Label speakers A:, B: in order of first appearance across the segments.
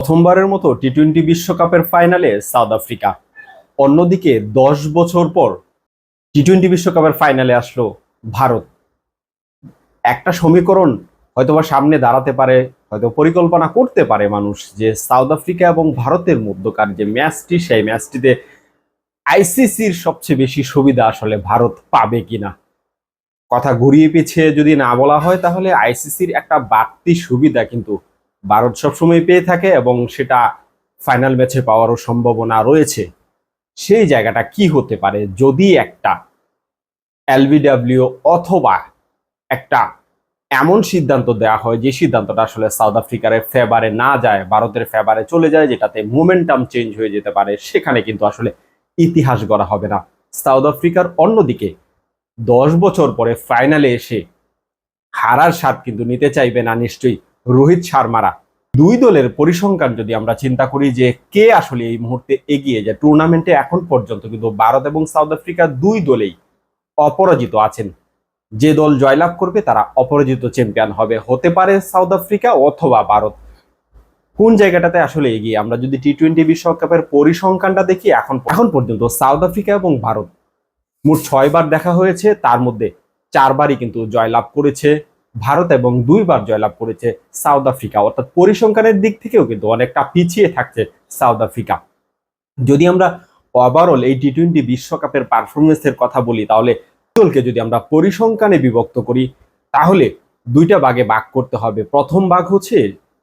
A: প্রথমবারের মতো T twenty বিশ্বকাপের ফাইনালে সাউথ আফ্রিকা। অন্যদিকে দশ বছর পর টি টোয়েন্টি বিশ্বকাপের ফাইনালে আসলো ভারত। একটা সমীকরণ হয়তোবা সামনে দাঁড়াতে পারে, হয়তো পরিকল্পনা করতে পারে মানুষ যে সাউথ আফ্রিকা এবং ভারতের মধ্যকার যে ম্যাচটি, সেই ম্যাচটিতে আইসিসির সবচেয়ে বেশি সুবিধা আসলে ভারত পাবে কিনা। কথা ঘুরিয়ে পিছিয়ে যদি না বলা হয়, তাহলে আইসিসির একটা বাড়তি সুবিধা কিন্তু ভারত সবসময় পেয়ে থাকে এবং সেটা ফাইনাল ম্যাচে পাওয়ারও সম্ভাবনা রয়েছে। সেই জায়গাটা কি হতে পারে? যদি একটা এলবিডাব্লিউ অথবা একটা এমন সিদ্ধান্ত দেওয়া হয় যে সিদ্ধান্তটা আসলে সাউথ আফ্রিকার ফেভারে না যায়, ভারতের ফেভারে চলে যায়, যেটাতে মোমেন্টাম চেঞ্জ হয়ে যেতে পারে, সেখানে কিন্তু আসলে ইতিহাস গড়া হবে না। সাউথ আফ্রিকার অন্যদিকে দশ বছর পরে ফাইনালে এসে হারার স্বাদ কিন্তু নিতে চাইবে না নিশ্চয়ই। রোহিত শর্মারা। দুই দলের পরিসংখ্যান যদি আমরা চিন্তা করি যে কে আসলে এই মুহূর্তে এগিয়ে যায় টুর্নামেন্টে এখন পর্যন্ত কিন্তু ভারত এবং সাউথ আফ্রিকা দুই দলেই অপরাজিত আছেন। যে দল জয়লাভ করবে তারা অপরাজিত চ্যাম্পিয়ন হবে। হতে পারে সাউথ আফ্রিকা অথবা ভারত। কোন জায়গাটাতে আসলে এগিয়ে? আমরা যদি টি টোয়েন্টি বিশ্বকাপের পরিসংখ্যানটা দেখি, এখন এখন পর্যন্ত সাউথ আফ্রিকা এবং ভারত। মোট ছয়বার দেখা হয়েছে, তার মধ্যে চারবারই কিন্তু জয়লাভ করেছে। ভারত এবং দুইবার জয়লাভ করেছে সাউথ আফ্রিকা। অর্থাৎ পরিসংখ্যানের দিক থেকেও কিন্তু অনেকটা পিছিয়ে থাকছে সাউথ আফ্রিকা। যদি আমরা ওভারঅল এই টি টোয়েন্টি বিশ্বকাপের পারফরমেন্সের কথা বলি, তাহলে দলকে যদি আমরা পরিসংখ্যানে বিভক্ত করি, তাহলে দুইটা ভাগে ভাগ করতে হবে। প্রথম ভাগ হচ্ছে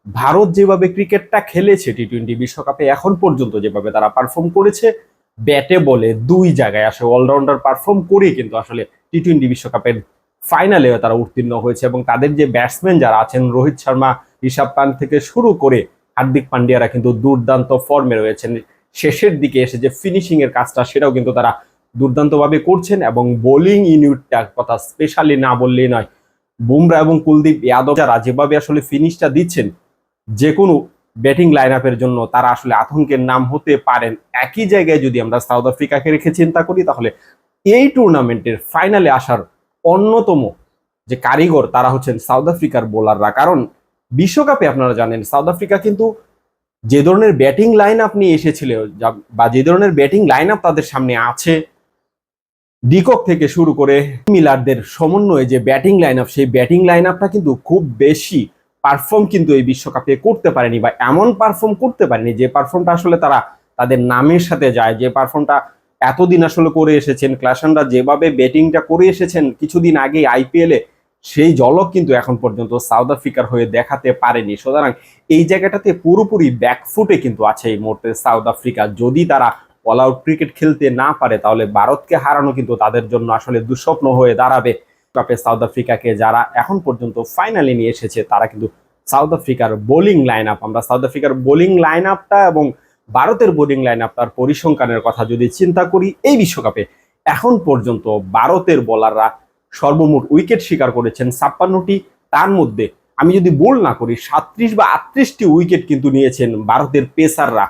A: ভারত যেভাবে ক্রিকেটটা খেলেছে টি টোয়েন্টি বিশ্বকাপে, এখন পর্যন্ত যেভাবে তারা পারফর্ম করেছে, ব্যাটে বলে দুই জায়গায় আসে। অলরাউন্ডার পারফর্ম করে কিন্তু আসলে টি টোয়েন্টি বিশ্বকাপের ফাইনালেও তারা উত্তীর্ণ হয়েছে এবং তাদের যে ব্যাটসম্যান যারা আছেন, রোহিত শর্মা, ঋষভ পান্ত থেকে শুরু করে হার্দিক পান্ডিয়ারা কিন্তু দুর্দান্ত ফর্মে রয়েছেন। শেষের দিকে এসে যে ফিনিশিং এর কাজটা, সেটাও কিন্তু তারা দুর্দান্তভাবে করছেন এবং বোলিং ইউনিটটার কথা স্পেশালি না বললেই নয়। বুমরা এবং কুলদীপ যাদব যারা যেভাবে আসলে ফিনিশটা দিচ্ছেন যে কোনো ব্যাটিং লাইন আপের জন্য তারা আসলে আতঙ্কের নাম হতে পারেন। একই জায়গায় যদি আমরা সাউথ আফ্রিকাকে রেখে চিন্তা করি, তাহলে এই টুর্নামেন্টের ফাইনালে আসার অন্যতম যে কারিগর তারা হচ্ছেন সাউথ আফ্রিকার বোলাররা। কারণ বিশ্বকাপে আপনারা জানেন, সাউথ আফ্রিকা কিন্তু যে ধরনের ব্যাটিং লাইন আপ নিয়ে এসেছিল বা যে ধরনের ব্যাটিং লাইন আপ তাদের সামনে আছে, ডিকক থেকে শুরু করে মিলারদের সমন্বয়ে যে ব্যাটিং লাইন আপ সেই ব্যাটিং লাইন আপটা কিন্তু খুব বেশি পারফর্ম কিন্তু এই বিশ্বকাপে করতে পারেনি বা এমন পারফর্ম করতে পারেনি যে পারফর্মটা আসলে তারা তাদের নামের সাথে যায়, যে পারফর্মটা এতদিন আসলে করে এসেছেন, ক্লাসনরা যেভাবে ব্যাটিংটা করে এসেছেন, কিছুদিন আগে আইপিএলে সেই জলক কিন্তু এখন পর্যন্ত সাউথ আফ্রিকার হয়ে দেখাতে পারেনি। সুতরাং এই জায়গাটাতে পুরোপুরি ব্যাকফুটে কিন্তু আছে এই মুহূর্তে সাউথ আফ্রিকা। যদি তারা অল আউট ক্রিকেট খেলতে না পারে, তাহলে ভারতকে হারানো কিন্তু তাদের জন্য আসলে দুঃস্বপ্ন হয়ে দাঁড়াবে। কাপে সাউথ আফ্রিকাকে যারা এখন পর্যন্ত ফাইনালে নিয়ে এসেছে, তারা কিন্তু সাউথ আফ্রিকার বোলিং লাইন আপ আমরা সাউথ আফ্রিকার বোলিং লাইন আপটা এবং ভারতের বোলিং লাইন আপনার পরিসংখ্যানের কথা যদি চিন্তা করি, এই বিশ্বকাপে এখন পর্যন্ত ভারতের বোলাররা সর্বমোট উইকেট শিকার করেছেন ছাপ্পান্নটি। তার মধ্যে আমি যদি বোল না করি সাত্রিশ বা আটত্রিশটি উইকেট কিন্তু নিয়েছেন ভারতের পেসাররা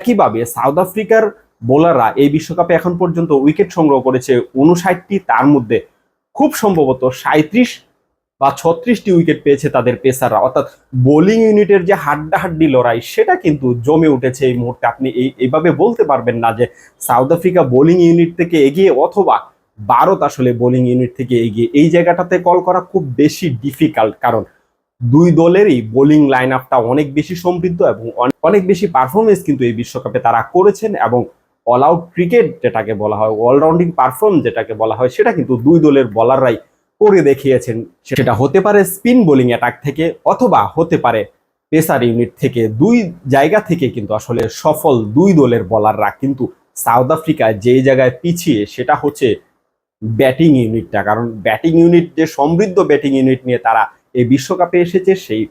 A: একইভাবে সাউথ আফ্রিকার বোলাররা এই বিশ্বকাপে এখন পর্যন্ত উইকেট সংগ্রহ করেছে উনষাটটি। তার মধ্যে খুব সম্ভবত সাঁত্রিশ বা ছত্রিশটি উইকেট পেয়েছে তাদের পেসাররা। অর্থাৎ বোলিং ইউনিটের যে হাড্ডাহাড্ডি লড়াই, সেটা কিন্তু জমে উঠেছে এই মুহূর্তে। আপনি এই এইভাবে বলতে পারবেন না যে সাউথ আফ্রিকা বোলিং ইউনিট থেকে এগিয়ে অথবা ভারত আসলে বোলিং ইউনিট থেকে এগিয়ে। এই জায়গাটাতে কল করা খুব বেশি ডিফিকাল্ট কারণ দুই দলেরই বোলিং লাইন আপটা অনেক বেশি সমৃদ্ধ এবং অনেক- বেশি পারফরমেন্স কিন্তু এই বিশ্বকাপে তারা করেছেন এবং অল আউট ক্রিকেট যেটাকে বলা হয় অলরাউন্ডিং পারফর্ম যেটাকে বলা হয়, সেটা কিন্তু দুই দলের বলাররাই করে দেখিয়েছেন। সেটা হতে পারে স্পিন বোলিং অ্যাটাক থেকে অথবা হতে পারে পেসার ইউনিট থেকে। দুই জায়গা থেকে কিন্তু আসলে সফল দুই দলের বলাররা কিন্তু সাউথ আফ্রিকায় যেই জায়গায় পিছিয়ে সেটা হচ্ছে ব্যাটিং ইউনিটটা কারণ ব্যাটিং ইউনিট যে সমৃদ্ধ ব্যাটিং ইউনিট নিয়ে তারা এই বিশ্বকাপে এসেছে, সেই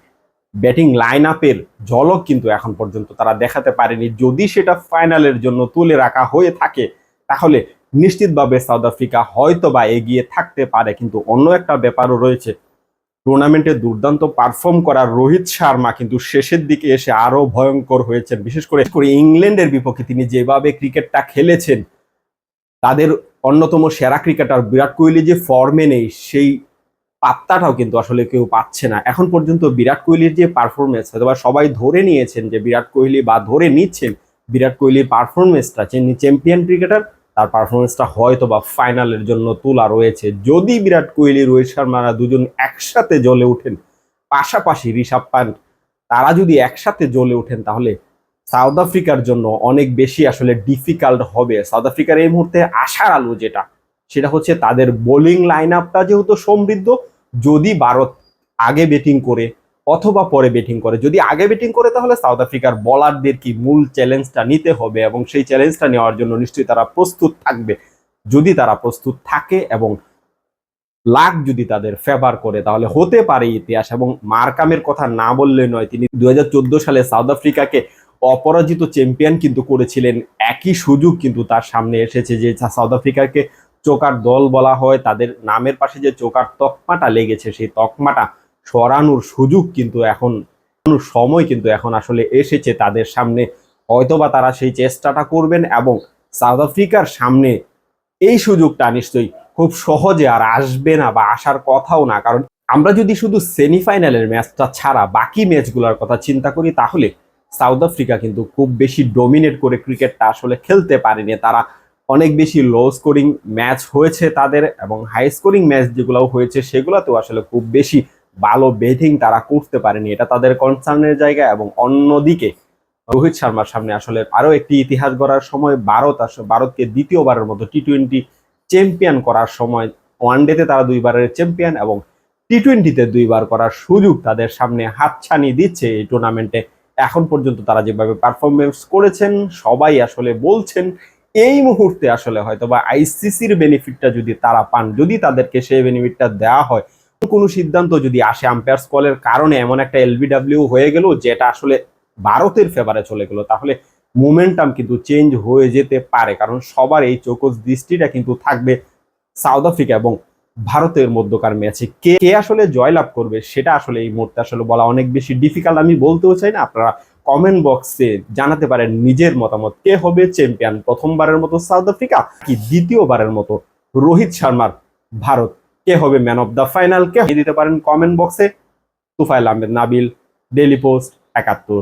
A: ব্যাটিং লাইন আপের ঝলক কিন্তু এখন পর্যন্ত তারা দেখাতে পারেনি। যদি সেটা ফাইনালের জন্য তুলে রাখা হয়ে থাকে, তাহলে নিশ্চিতভাবে সাউথ আফ্রিকা হয়তো বা এগিয়ে থাকতে পারে, কিন্তু অন্য একটা ব্যাপারও রয়েছে। টুর্নামেন্টে দুর্দান্ত পারফর্ম করা রোহিত শর্মা কিন্তু শেষের দিকে এসে আরও ভয়ঙ্কর হয়েছেন। বিশেষ করে করে ইংল্যান্ডের বিপক্ষে তিনি যেভাবে ক্রিকেটটা খেলেছেন, তাদের অন্যতম সেরা ক্রিকেটার বিরাট কোহলি যে ফর্মে নেই, সেই পাত্তাটাও কিন্তু আসলে কেউ পাচ্ছে না। এখন পর্যন্ত বিরাট কোহলির যে পারফরমেন্স হয়তো বা সবাই ধরে নিয়েছেন যে বিরাট কোহলি বা ধরে নিচ্ছেন বিরাট কোহলির পারফরমেন্সটা যিনি চ্যাম্পিয়ন ক্রিকেটার তার পারফরমেন্সটা হয়তো বা ফাইনালের জন্য তোলা রয়েছে। যদি বিরাট কোহলি, রোহিত শর্মারা দুজন একসাথে জ্বলে ওঠেন, পাশাপাশি ঋষভ পান্ট, তারা যদি একসাথে জ্বলে ওঠেন তাহলে সাউথ আফ্রিকার জন্য অনেক বেশি আসলে ডিফিকাল্ট হবে। সাউথ আফ্রিকার এই মুহূর্তে আশার আলো যেটা, সেটা হচ্ছে তাদের বোলিং লাইন আপটা যেহেতু সমৃদ্ধ, যদি ভারত আগে ব্যাটিং করে অথবা পরে ব্যাটিং করে। যদি আগে ব্যাটিং করে, তাহলে সাউথ আফ্রিকার বলারদের কি মূল চ্যালেঞ্জটা নিতে হবে এবং সেই চ্যালেঞ্জটা নেওয়ার জন্য নিশ্চয়ই তারা প্রস্তুত থাকবে? যদি তারা প্রস্তুত থাকে এবং লাক যদি তাদের ফেভার করে, তাহলে হতে পারে ইতিহাস এবং মার্কামের কথা না বললে নয়, তিনি দু হাজার চোদ্দ সালে সাউথ আফ্রিকাকে অপরাজিত চ্যাম্পিয়ন কিন্তু করেছিলেন। একই সুযোগ কিন্তু তার সামনে এসেছে যে সাউথ আফ্রিকাকে চোকার দল বলা হয়, তাদের নামের পাশে যে চোকার তকমাটা লেগেছে, সেই তকমাটা সরানোর সুযোগ কিন্তু এখন সময় কিন্তু এখন আসলে এসেছে তাদের সামনে। হয়তোবা তারা সেই চেষ্টাটা করবেন এবং সাউথ আফ্রিকার সামনে এই সুযোগটা নিশ্চয়ই খুব সহজে আর আসবে না বা আসার কথাও না। কারণ আমরা যদি শুধু সেমিফাইনালের ম্যাচটা ছাড়া বাকি ম্যাচগুলোর কথা চিন্তা করি, তাহলে সাউথ আফ্রিকা কিন্তু খুব বেশি ডমিনেট করে ক্রিকেটটা আসলে খেলতে পারেনি। তারা অনেক বেশি লো স্কোরিং ম্যাচ হয়েছে তাদের এবং হাই স্কোরিং ম্যাচ যেগুলো হয়েছে, সেগুলোতেও আসলে খুব বেশি ভালো ব্যাটিং তারা করতে পারেনি। এটা তাদের কনসার্নের জায়গা এবং অন্যদিকে রোহিত শর্মার সামনে আসলে আরও একটি ইতিহাস গড়ার সময়, ভারত ভারতকে দ্বিতীয়বারের মতো টি টোয়েন্টি চ্যাম্পিয়ন করার সময় ওয়ানডেতে তারা দুইবারের চ্যাম্পিয়ন এবং টি টোয়েন্টিতে দুইবার করার সুযোগ তাদের সামনে হাতছানি দিচ্ছে এই টুর্নামেন্টে এখন পর্যন্ত তারা যেভাবে পারফরমেন্স করেছেন, সবাই আসলে বলছেন, এই মুহূর্তে আসলে হয়তো বা আইসিসির বেনিফিটটা যদি তারা পান, যদি তাদেরকে সেই বেনিফিটটা দেওয়া হয় কোনো সিদ্ধান্ত যদি আসে আম্পায়ার্স কলের কারণে এমন একটা এলবিডাব্লিউ হয়ে গেল, যেটা আসলে ভারতের ফেভারে চলে গেল, তাহলে মোমেন্টাম কিন্তু চেঞ্জ হয়ে যেতে পারে। কারণ সবার এই চোখজ দৃষ্টিটা কিন্তু থাকবে সাউথ আফ্রিকা এবং ভারতের মধ্যকার ম্যাচে কে কে আসলে জয়লাভ করবে, সেটা আসলে এই মুহূর্তে আসলে বলা অনেক বেশি ডিফিকাল্ট আমি বলতেও চাই না, আপনারা কমেন্ট বক্সে জানাতে পারেন নিজের মতামত, কে হবে চ্যাম্পিয়ন প্রথমবারের মতো সাউথ আফ্রিকা কি দ্বিতীয়বারের মতো রোহিত শর্মার ভারত? কে হবে ম্যান অফ দ্য ফাইনাল কে দিতে পারেন কমেন্ট বক্সে তুফাইল আহমেদ, নাবিল ডেলি পোস্ট একাত্তর।